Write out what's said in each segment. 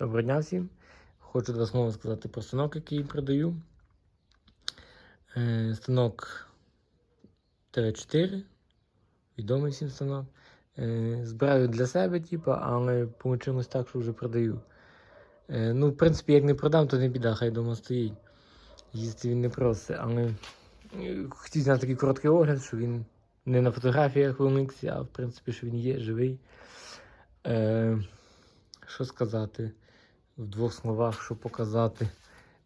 Доброго дня всім. Хочу два слова сказати про станок, який продаю. Е, станок ТВ4. Відомий всім станок. Е, збираю для себе, типу, але получилось так, що вже продаю. Е, ну, в принципі, як не продам, то не біда, хай вдома стоїть. Їсти він не просить, але хотів зняти такий короткий огляд, що він не на фотографіях в Onyx, а в принципі, що він є живий. Що сказати? В двох словах, що показати.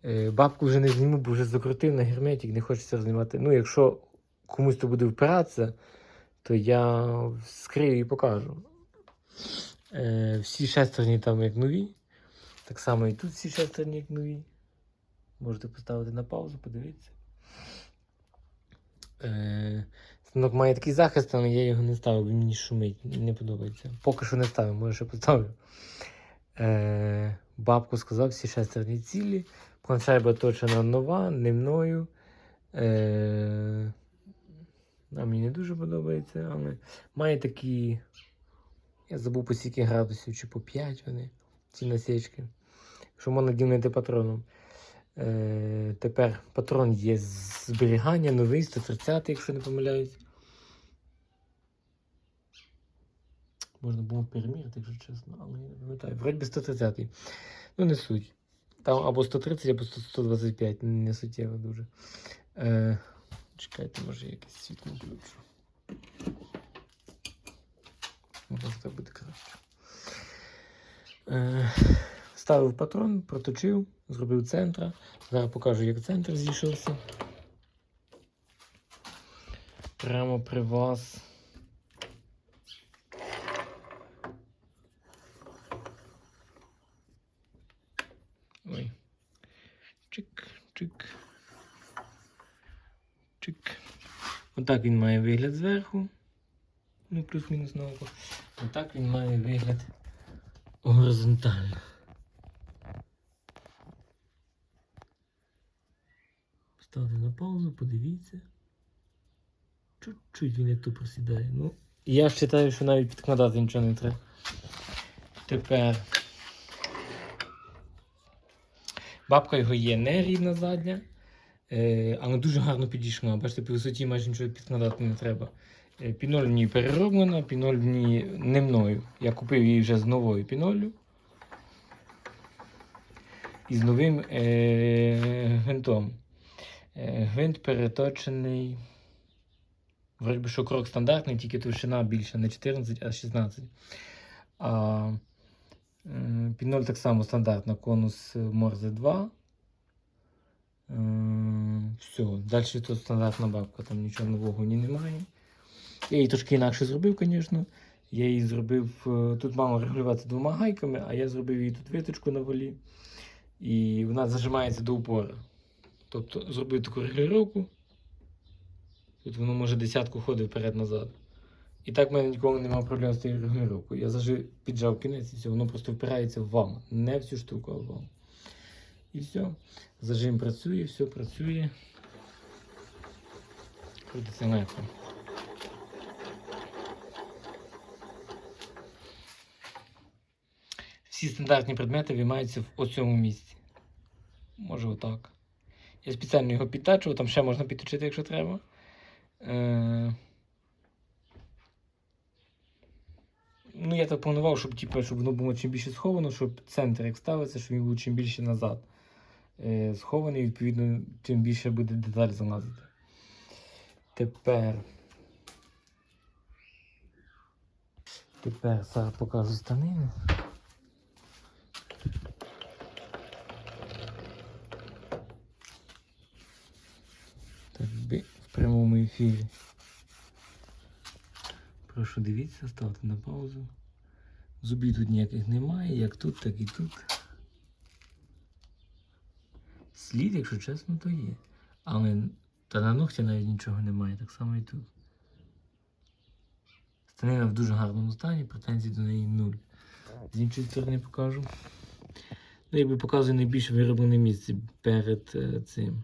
Е, бабку вже не зніму, бо вже закрутив на герметик, не хочеться знімати. Ну, якщо комусь то буде впиратися, то я скрию і покажу. Е, всі шестерні там як нові. Так само і тут всі шестерні як нові. Можете поставити на паузу, подивитися. Е, станок має такий захист, але я його не ставив, він мені шумить, не подобається. Поки що не ставив, може ще поставлю. Бабку сказав, всі шестерні цілі. Планшайба точена нова, не мною. Е, а мені не дуже подобається, але має такі. Я забув по скільки градусів, чи по 5 вони, ці насічки. Що можна ділити патроном. Е, тепер патрон є з зберігання, новий, 130, якщо не помиляюсь. Можна було перемірити, якщо чесно, але я не пам'ятаю. Вроді би 130. Ну, не суть. Там або 130, або 125, не суттєво дуже. Е, чекайте, може я якесь світло включу. Може так буде краще. Е, ставив патрон, проточив, зробив центра. Зараз покажу, як центр зійшовся. Прямо при вас. Отак він має вигляд зверху. Ну, плюс-мінус на око. Отак він має вигляд горизонтально. Ставте на паузу, подивіться. Чуть-чуть він як то просідає. Ну, я вважаю, що навіть підкладати нічого не треба. Тепер. Бабка його є не рідна задня, е, але дуже гарно підійшла. Бачите, по висоті майже нічого підкладати не треба. Е, Піноль в ній перероблена, піноль в не мною. Я купив її вже з новою пінолью. І з новим е, гвинтом. Е, гвинт переточений. Вроді би, що крок стандартний, тільки товщина більша, не 14, а 16. А е, піноль так само стандартна, конус Морзе 2. Все, далі тут стандартна бабка, там нічого нового ні немає. Я її трошки інакше зробив, звісно. Я її зробив. е, Тут мало регулювати двома гайками, а я зробив її тут виточку на волі. І вона зажимається до упора. Тобто зробив таку регулювання. Тут воно може десятку ходить вперед-назад. І так в мене ніколи немає проблем з цією регулюванням. Я зажив, піджав кінець і все, воно просто впирається в вам. Не в цю штуку, а в вам. І все. Зажим працює, все працює. Крутиться легко. Всі стандартні предмети виймаються в оцьому місці. Може отак. Я спеціально його підтачував, там ще можна підточити, якщо треба. Е... Ну, я так планував, щоб, типу, щоб воно було чим більше сховано, щоб центр як ставиться, щоб він був чим більше назад. Е, схований, відповідно, чим більше буде деталь залазити. Тепер. Тепер зараз покажу станину. Так, би в прямому ефірі. Прошу дивіться, ставте на паузу. Зубів тут ніяких немає, як тут, так і тут. Слід, якщо чесно, то є. Але та на ногті навіть нічого немає, так само і тут. Станина в дуже гарному стані, претензій до неї нуль. З іншої сторони покажу. Ну, якби показую найбільше вироблене місце перед е, цим.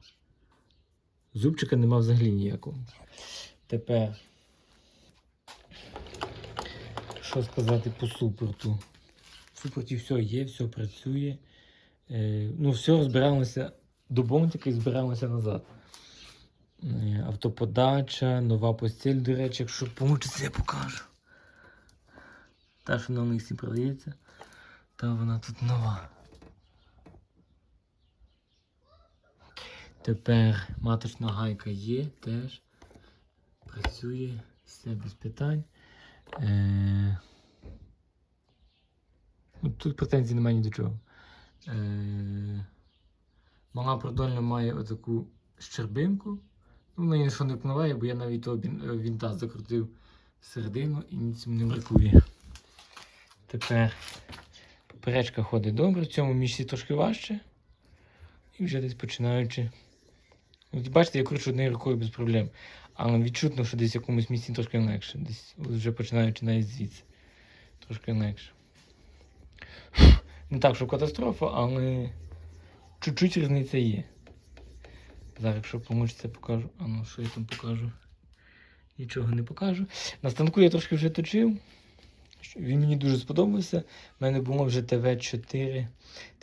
Зубчика нема взагалі ніякого. Тепер. Що сказати по супорту? В супорті все є, все працює. Е, ну, все розбираємося до бонтика і збираємося назад. Автоподача, нова постіль, до речі, якщо помучиться, я покажу. Та, що на них всі продається, та вона тут нова. Тепер маточна гайка є теж. Працює, все без питань. Е... ну, Тут претензій немає ні до чого. Е... Мала продольна має отаку щербинку. Ну, вона нічого не впливає, бо я навіть того е, вінта закрутив всередину і нічим не бракує. Тепер поперечка ходить добре, в цьому місці трошки важче. І вже десь починаючи. От бачите, я кручу однією рукою без проблем. Але відчутно, що десь в якомусь місці трошки легше. Десь вже починаючи навіть звідси. Трошки легше. Не так, що катастрофа, але чуть-чуть різниця є. Зараз, якщо помочиться, покажу. А ну, що я там покажу? Нічого не покажу. На станку я трошки вже точив. Він мені дуже сподобався. У мене було вже ТВ4,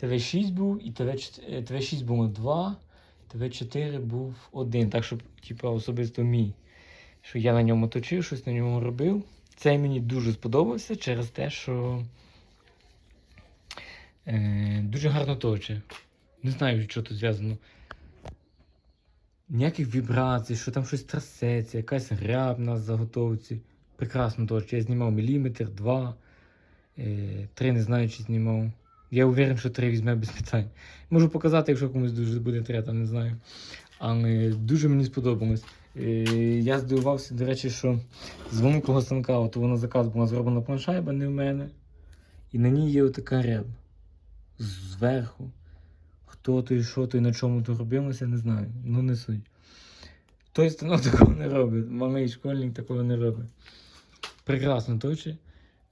ТВ6 був і ТВ4 ТВ6 було 2, ТВ4 був один. Так що, типу, особисто мій. Що я на ньому точив, щось на ньому робив. Цей мені дуже сподобався через те, що е, дуже гарно точить. Не знаю, що тут зв'язано. Ніяких вібрацій, що там щось трясеться, якась гряб на заготовці. Прекрасно точить. Я знімав міліметр, два, е, три не знаю, чи знімав. Я уверен, що три візьме без питань. Можу показати, якщо комусь дуже буде треба, не знаю. Але дуже мені сподобалось. Е, я здивувався, до речі, що з великого станка, от вона заказ була зроблена планшайба, не в мене. І на ній є отака ряб. Зверху. Хто то і що і на чому то робилося, не знаю. Ну не суть. Той станок такого не робить. Малий школьник такого не робить. Прекрасно точить.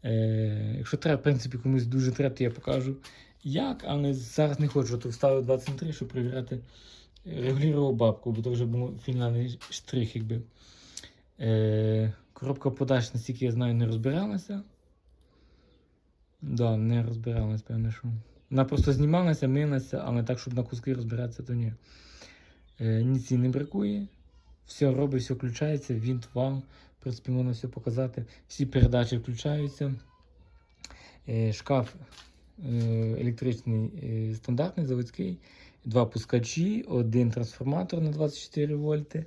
Е, якщо треба, в принципі, комусь дуже треба, то я покажу як, але зараз не хочу, то вставив 23, щоб перевіряти. Регулював бабку, бо то вже був фінальний штрих, якби. Е, коробка подач, наскільки я знаю, не розбиралася. Да, не розбиралась, певне, що. Вона просто знімалася, милася, але так, щоб на куски розбиратися, то ні. Е, ніці не бракує. Все робить, все включається, вінт, вал. В принципі, можна все показати. Всі передачі включаються. Е, шкаф е, електричний е, стандартний, заводський. Два пускачі, один трансформатор на 24 вольти.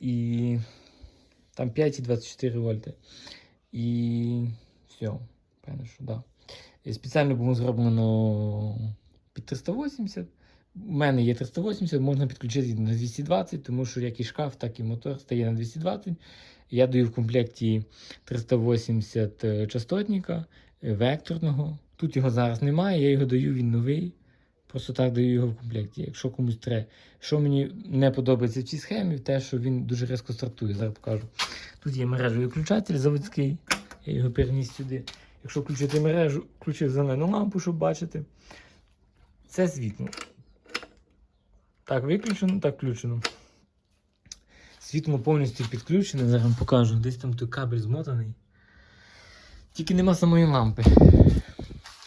І там 5 і 24 вольти. І все. Певно, що да. Спеціально було зроблено під 380. У мене є 380, можна підключити на 220, тому що як і шкаф, так і мотор стає на 220. Я даю в комплекті 380 е, частотника е, векторного. Тут його зараз немає, я його даю, він новий. Просто так даю його в комплекті, якщо комусь треба. Що мені не подобається в цій схемі, те, що він дуже різко стартує. Зараз покажу. Тут є мережевий включатель заводський, я його переніс сюди. Якщо включити мережу, включив зелену лампу, щоб бачити. Це світло. Так, виключено, так включено. Світло повністю підключене, зараз покажу. Десь там той кабель змотаний. Тільки нема самої лампи.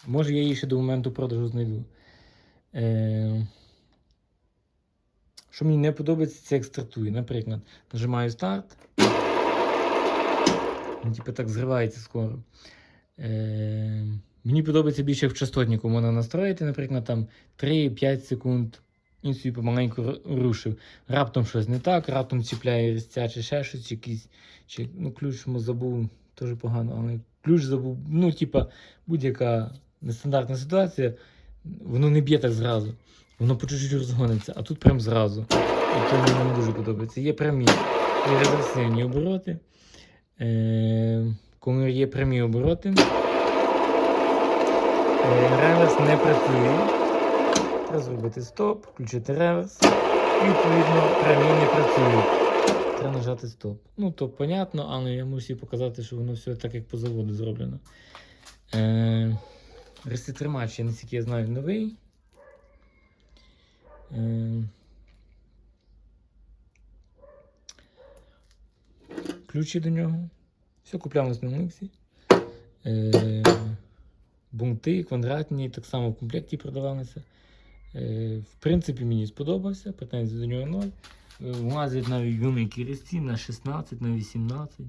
Може я її ще до моменту продажу знайду. Е... Що мені не подобається, це як стартує. Наприклад, нажимаю старт. Він типу так зривається скоро. Е... Мені подобається більше в частотнику можна настроїти, наприклад, там 3-5 секунд. Він собі помаленьку рушив. Раптом щось не так, раптом чіпляє різця чи ще щось, якийсь. Чи, ну, ключ мо забув, теж погано, але ключ забув. Ну, типа, будь-яка нестандартна ситуація, воно не б'є так зразу. Воно по чуть-чуть розгониться, а тут прям зразу. І то мені дуже подобається. Є прямі і реверсивні обороти. Е, коли є прямі обороти, е, реверс не працює. Треба зробити стоп, включити реверс. І відповідно прямі не працюють. Треба нажати стоп. Ну, то понятно, але я мусив показати, що воно все так, як по заводу зроблено. Е, Реситримач, я наскільки я знаю, новий. Е, ключі до нього. Все купляли на Миксі. Е, бунти квадратні, так само в комплекті продавалися. Е, В принципі, мені сподобався, претензій до нього ноль. Е, Влазять навіть великі різці на 16, на 18.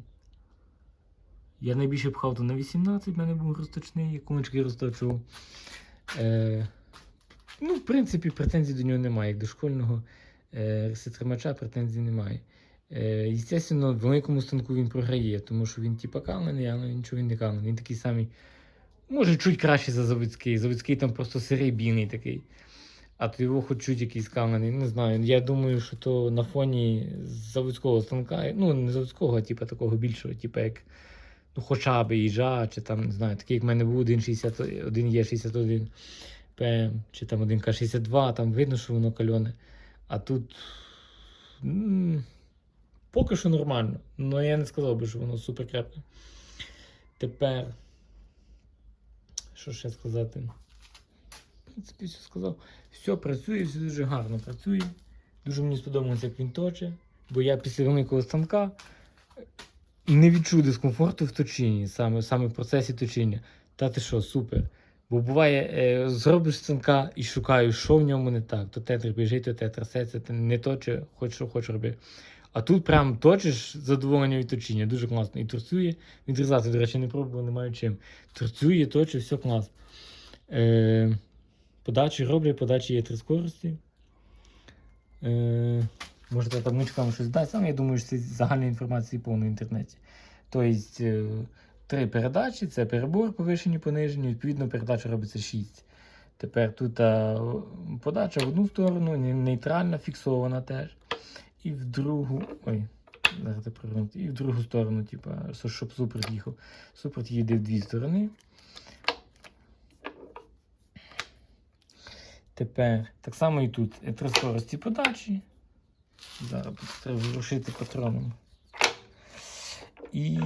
Я найбільше пхав то на 18, в мене був розточний, кумочки розточував. Е, ну, в принципі, претензій до нього немає. Як до школьного е, реситримача претензій немає. Е, Естественно, великому станку він програє, тому що він типа каменний, але нічого він не каменний. Він такий самий, може, чуть кращий за заводський. Заводський там просто серебряний такий. А то його хоч чуть якийсь каменний. Не знаю. Я думаю, що то на фоні заводського станка, ну не заводського, а типа такого більшого, типа як ну, хоча б їжа, чи там, не знаю, такий, як в мене був 1,61 є 61 ПМ, чи там 1К62, там видно, що воно кальоне. А тут. Поки що нормально. Ну я не сказав би, що воно супер крепке. Тепер. Що ще сказати? В принципі, все сказав. Все працює, все дуже гарно працює. Дуже мені сподобалося, як він точить. Бо я після великого станка не відчув дискомфорту в точінні, саме, саме в процесі точіння. Та ти що, супер. Бо буває, е, зробиш станка і шукаю, що в ньому не так. То тетр біжить, то те трасеться, ти не точи, хоч що хочеш роби. А тут прям точиш задоволення від точіння, дуже класно. І торцює. Відрізати, до речі, не пробував, не маю чим. Торцює, точить, все клас. Е, подачі роблять, подачі є три скорості. Е, можете табличка вам щось дасть, але я думаю, що це загальна інформація повна в інтернеті. Тобто е, три передачі, це перебор, повишені, понижені, відповідно, передача робиться 6. Тепер тут а, подача в одну сторону, нейтральна, фіксована теж. І в другу. Ой, зараз я провернути. І в другу сторону, типа, щоб супорт їхав. Супорт їде в дві сторони. Тепер так само і тут е, три скорості подачі. Зараз треба вирушити патроном. І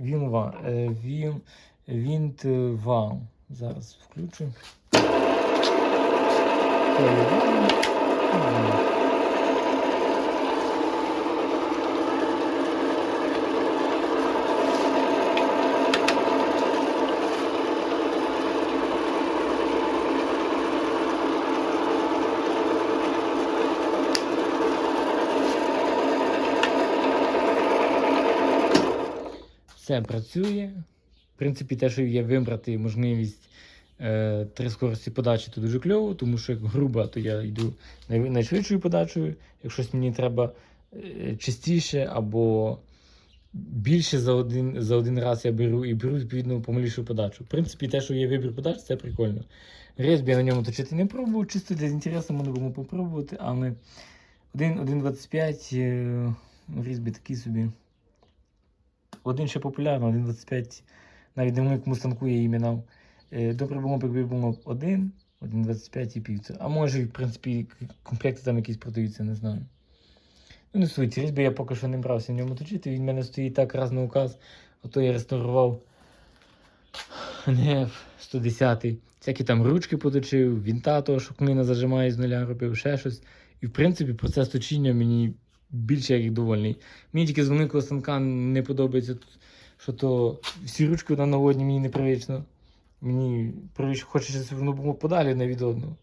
він ва, е, він, вінт е, вал. Зараз включу. Вал. Все працює. В принципі, те, що є вибрати можливість е, три скорості подачі, то дуже кльово, тому що як груба, то я йду найшвидшою подачею. Якщо мені треба е, частіше або більше за один, за один раз я беру і беру відповідно помалішу подачу. В принципі, те, що є вибір подач, це прикольно. Рейс я на ньому точити не пробував, чисто для інтересу можна було попробувати, але 1.25 е, різьбі такий собі. Один ще популярний, 1.25, навіть на великому станку я її мінав. Е, Добре було, б, якби було 1, 1.25 і пів. А може, в принципі, комплекти там якісь продаються, не знаю. Ну, не суть, різьби я поки що не брався в ньому точити. Він в мене стоїть так раз на указ. Ото я реставрував НФ 110. Всякі там ручки поточив, вінта того, що клина зажимає з нуля, робив ще щось. І в принципі процес точіння мені більше як довольний. Мені тільки з великого станка не подобається, що то всі ручки на наводні мені непривично. Мені привично хочеться, воно подалі на від одного.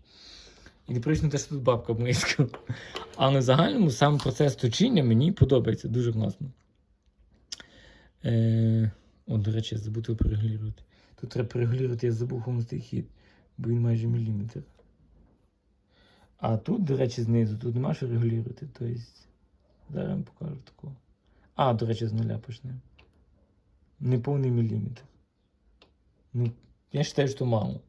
І непривично те, що тут бабка близько. Але в загальному сам процес точіння мені подобається дуже класно. Е, о, до речі, я забув перегулювати. Тут треба перегулювати, я забув холостий хід, бо він майже міліметр. А тут, до речі, знизу, тут нема що регулювати. Тобто, зараз я вам покажу такого. А, до речі, з нуля почнемо. Неповний міліметр. Ну, я вважаю, що мало.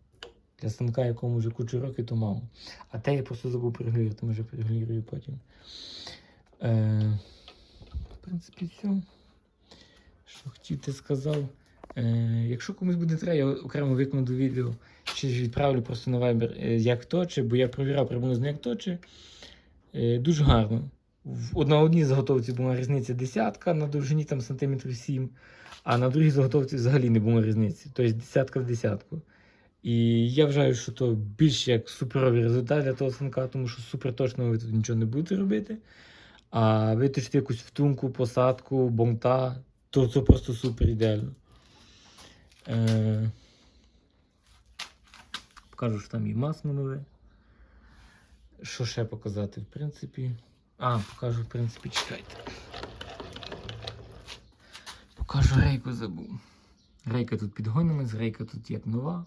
Для станка, якому вже кучу років, то мало. А те я просто забув переглядати, може переглядаю потім. Е, в принципі, все. Що хотів, ти сказав. Е, якщо комусь буде треба, я окремо викладу відео, чи відправлю просто на е, як точе, бо я провіряв приблизно як точе. Е, дуже гарно. На одній заготовці була різниця десятка на довжині там сантиметрів 7, а на другій заготовці взагалі не було різниці. Тобто десятка в десятку. І я вважаю, що то більш як суперовий результат для того станка, тому що супер точно ви тут нічого не будете робити. А виточити якусь втунку, посадку, бомта, то це просто супер ідеально. Е, Покажу, що там і масло нове. Що ще показати, в принципі. А, покажу, в принципі, чекайте. Покажу рейку забув. Рейка тут підгонилась, рейка тут як нова.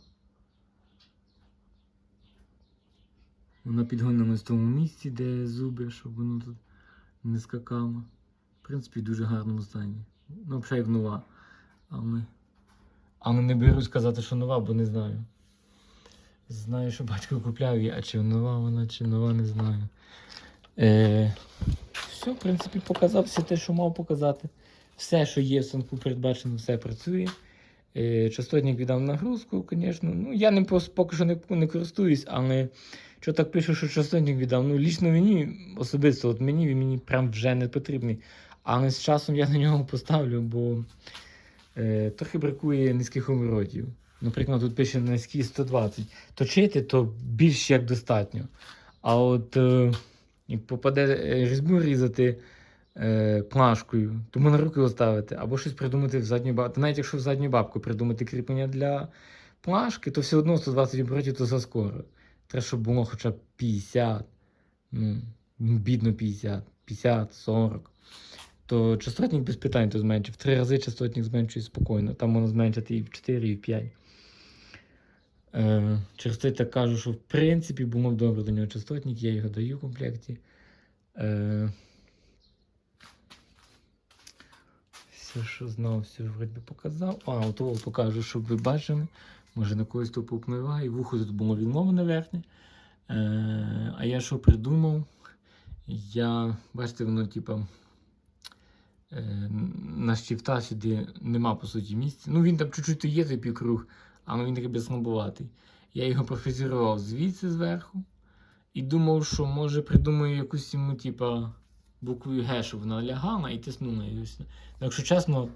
Вона підгонилась в тому місці, де зуби, щоб воно тут не скакало. В принципі, в дуже гарному стані. Ну, взагалі нова. Але, але не берусь сказати, що нова, бо не знаю. Знаю, що батько купляв її, а чи нова вона, чи нова, не знаю. Е, все, в принципі, показав все те, що мав показати. Все, що є в станку передбачено, все працює. Е, частотник віддав нагрузку, звісно. Ну, я ним поки що не, не користуюсь, але що так пишу, що частотник віддав. Ну, лічно мені, особисто, от мені він мені прям вже не потрібний. Але з часом я на нього поставлю, бо е, трохи бракує низьких оборотів. Наприклад, тут пише низькі 120. Точити то більш як достатньо. А от е, як попаде е, різьбу різати е, плашкою, то можна руки оставити, або щось придумати в задню бабку. Навіть якщо в задню бабку придумати кріплення для плашки, то все одно 120 оборотів то заскоро. Треба, щоб було хоча б 50, ну, бідно 50, 50, 40. То частотник без питань то зменшив. В три рази частотник зменшує спокійно. Там можна зменшити і в 4, і в 5. Е, через це так кажу, що в принципі було б добре до нього частотник, я його даю в комплекті. Е, все, що знав, все вроді показав. А, от того покажу, щоб ви бачили. Може на когось то попливає. Вухо тут було відмовлене верхнє. Е, а я що придумав? Я, бачите, воно типа е, на щифта сюди нема по суті місця. Ну він там чуть-чуть є той півкруг, але він такий слабуватий. Я його профрезерував звідси зверху і думав, що може придумаю якусь йому, типа, буквою Г, щоб вона лягала і тиснула її. ось. Ну, Якщо чесно,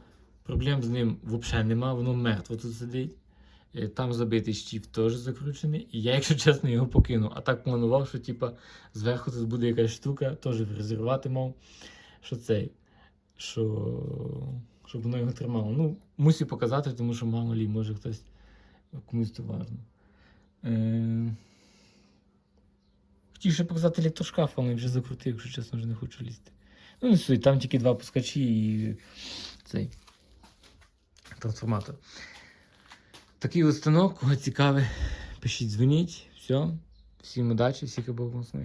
проблем з ним взагалі нема, воно мертво тут сидить. Е, Там забитий щіп теж закручений. І я, якщо чесно, його покинув. А так планував, що типа, зверху тут буде якась штука, теж фрезерувати мав. Що цей. Що... Щоб воно його тримало. Ну, мусив показати, тому що мало лі, може хтось комусь це важно. Е... Хотів ще показати літошкаф, але вже закрутив, якщо чесно, вже не хочу лізти. Ну, не суть, там тільки два пускачі і цей трансформатор. Такий от станок, кого цікавий, пишіть, дзвоніть. Все. Всім удачі, всіх обов'язково.